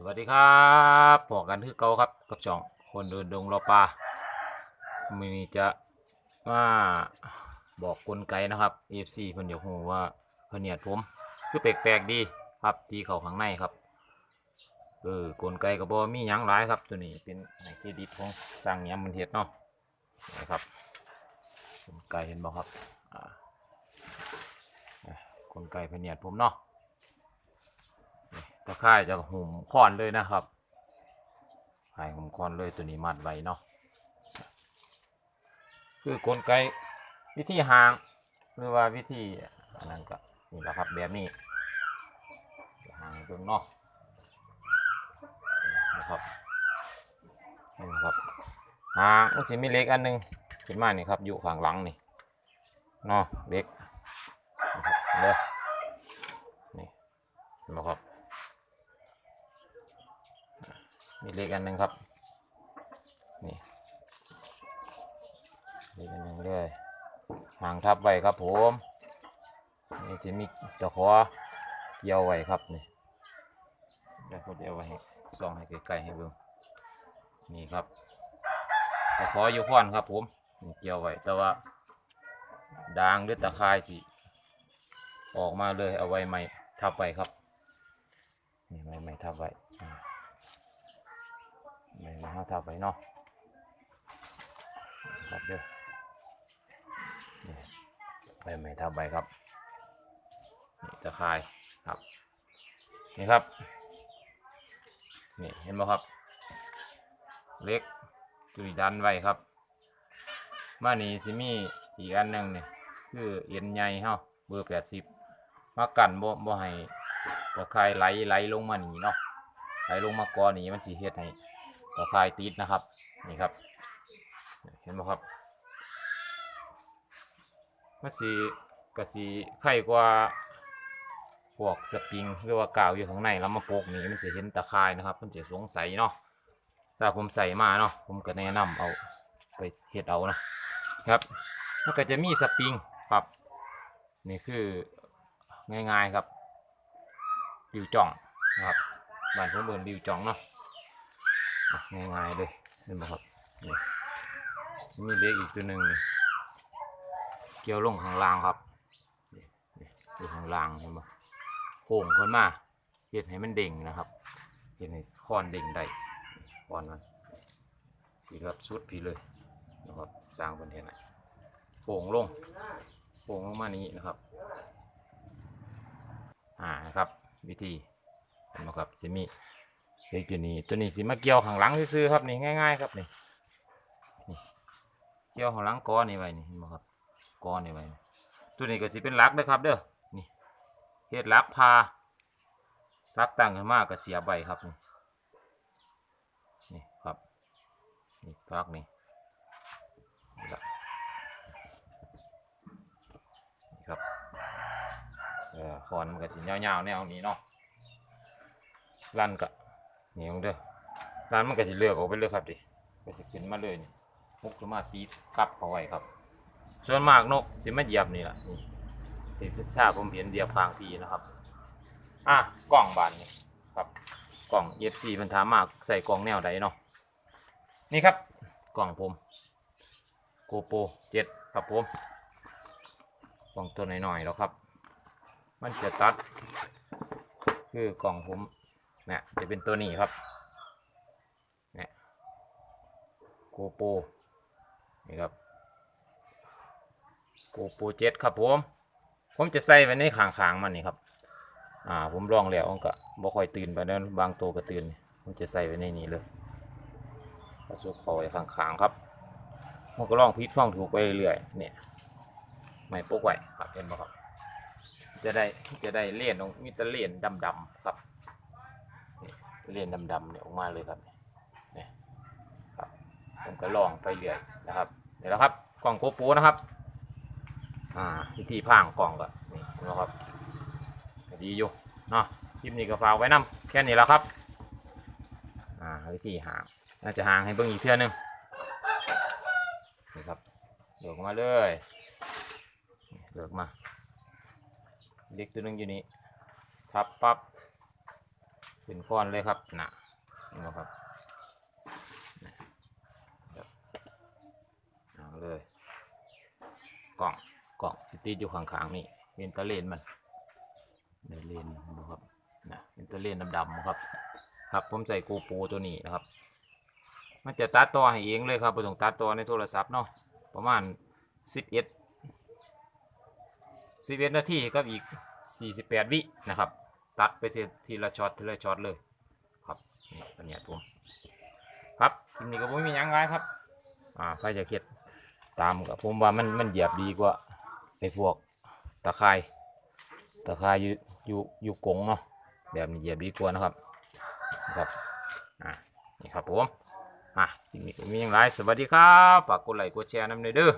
สวัสดีครับพอกันคือเก่าครับกับช่องคนเดินดงรอปลามีจะมาบอกกลไกนะครับ AFC เพิ่นอยากรู้ว่าเพิ่นเนียดผม คือแปลกๆดีครับที่เขาข้างในครับเออกลไกก็บ่มียังหลายครับ ตัวนี้เป็นให้เครดิตของสร้างยามมันเฮ็ดเนาะนะครับกลไกเห็นบ่ครับอ่าอะกลไกเพิ่นเนียดผมเนาะ ตะข่ายจะหุ่มคอนเลยนะครับหายหุ่มคอนเลยตัวนี้มัดไว้เนาะคือกลไกวิธีหาง หรือว่าวิธีอันนั้นก็นี่แหละครับแบบนี้หางเบิ่งเนาะนะครับนี่นะครับหางมันจะมีเล็กอันหนึงขึ้นมานี่ครับอยู่ข้างหลังนี่เนาะเล็กนะครับเด้อนี่นไหมครับ มีเลขอันหนึ่งครับ นี่เลขอันหนึ่งเลยหางทับไว้ครับผมนี่จะมีตะขอเกี่ยวไว้ครับนี่เดี๋ยวผมเดียวไว้ส่องให้ใกล้ๆให้เบิ่งนี่ครับตะขออยู่ข้อนครับผมนี่เกี่ยวไว้แต่ว่าดางหรือตะข่ายสิออกมาเลยเอาไว้ใหม่ทับไว้ครับนี่ไว้ใหม่ทับไว้ อ่าไม่มาหาทับไปเนาะครับเด้อนี่ไปไม่ทับไปครับนี่ตะข่ายครับนี่ครับนี่เห็นไหมครับ เล็กตุยดันไว้ครับ มานี่สิมีอีกอันหนึ่งเนี่ยคือเอ็นใหญ่เฮาเบอร์แปดสิบมากันบ่บ่ให้ตะข่ายไหลไหลลงมานี่เนาะไหลลงมาก่อนนี่มันสิเฮ็ดให้ ตะไคร่ติดนะครับนี่ครับ เห็นไหมครับมันสีกระสีไข่กว่าพวกสปริงหรือว่ากาวอยู่ข้างในแล้วมาโปกนี่มันจะเห็นตะไคร่นะครับ มันจะสงสัยเนาะถ้าผมใส่มาเนาะผมก็แนะนำเอาไปเฮ็ดเอานะครับแล้วก็จะมีสปริงครับนี่คือง่ายๆครับริวจ่องนะครับบ้านผมเอินริวจ่องเนาะ ง่ายๆเลยเห็นไหมครับนี่จะมีเล็กอีกตัวหนึ่งเกี่ยวลงข้างล่างครับอยู่ข้างล่างเห็นไหมโค้งขึ้นมาเห็ดให้มันเด้งนะครับเห็ดให้ค้อนเด้งได้ค้อนมันพี่ครับชุดพี่เลยนะครับสร้างบนเห็นไหนโค้งลงโค้งลงมานี้นะครับอ่านะครับ วิธีเห็นไหมครับจะมี เด็กตัวนี้ตัวนี้สิมาเกี่ยวข้างหลังซื้อครับนี่ง่าย ๆ ครับนี่นี่เกี่ยวข้างหลังก้อนนี่ไว้นี่เห็นไหมครับก้อนนี่ไว้ตัวนี้ก็สิเป็นลักนะครับเด้อนี่เฮ็ดลักพาลักตั้งขึ้นมากก็เสียใบครับนี่นี่ครับนี่ลักนี่นี่ละนี่ครับเออคอนมันก็สิยาวๆแนวนี้เนาะลั่นกะ นี่มึงเด้อร้านมันก็สิเลือกออกไปเลยครับดิก็สิขึ้นมาเลยนี่มุกขึ้นมาตีกลับเอาไว้ครับ ส่วนมากนกสิมาเหยียบนี่แหละนี่ที่ถ้าผมเห็นเหยียบพางพีนะครับ อะกล่องบานนี่ครับกล่อง FC มันถามมากใส่กล่องแนวใดเนาะนี่ครับกล่องผมโกโปเจ็ดครับผมกล่องตัวหน่อยๆแล้วครับ มันจะตัด คือกล่องผม นี่ยจะเป็นตัวนี้ครับเนี่ยโกโปนี่ครับโกโปเจ็ดครับผม ผมจะใส่ไว้ในขางๆมันนี่ครับ อ่าผมลองแล้วก็บ่ค่อยตื่นไปแล้วบางตัวก็ตื่น ผมจะใส่ไว้ในนี้เลยกระสุกคอไว้ข้างๆครับผมก็ลองพิดฟ้องถูกไปเรื่อยเนี่ยไม่ปกไว้ครับเห็นไหมครับ จะได้จะได้เลี่ยนตรงมีแตะเลี่ยนดำๆครับ เลียนดำๆเนี่ยออกมาเลยครับเนี่ครับผมก็ลองไปเรื่อยนะครับเดี๋ยวนะครับกล่องโกโปนะครับ อ่าวิธีพางกล่องก็นี่นะครับดีอยู่เนาะคลิปนี้ก็ฝากไว้นํแค่นี้แล้วครับ อ่าวิธีหางน่าจะหางให้เบิ่งอีกเทื่อนึงนี่ครับเดือกมาเลยเดือกมาเด็กตัวนึงอยู่นี่ทับปั๊บ ป็นก้อนเลยครับนะเห็นไหมครับนะเอาเลยกล่องกล่องสติดอยู่ข้างๆนี่เป็นตะเลนมันเดเลนดูครับนะเป็นตะเลนดำๆครับ ครับผมใส่กูปูตัวนี้นะครับ มันจะตัดต่อให้เองเลยครับไม่ต้องตัดต่อในโทรศัพท์เนาะประมาณสิบเอ็ดสิบเอ็ดนาทีกับอีกสี่สิบแปดวินะครับ ตัดไปทีละช็อตทีละช็อตเลย ครับนี่เป็นเนี่ยผมครับทีนี้ก็ผมมียังไงครับ อ่าใครจะเข็ดตามกับผมว่ามันมันเหยียบดีกว่าไอ้พวกตะไคร่ตะไคร่อยู่อยู่อยู่กงเนาะแบบนี้เหยียบดีกว่านะครับครับอ่านี่ครับผมอะทีนี้ก็มีอย่างไรสวัสดีครับฝากกดไลค์กดแชร์น้ำหน่อยเด้อ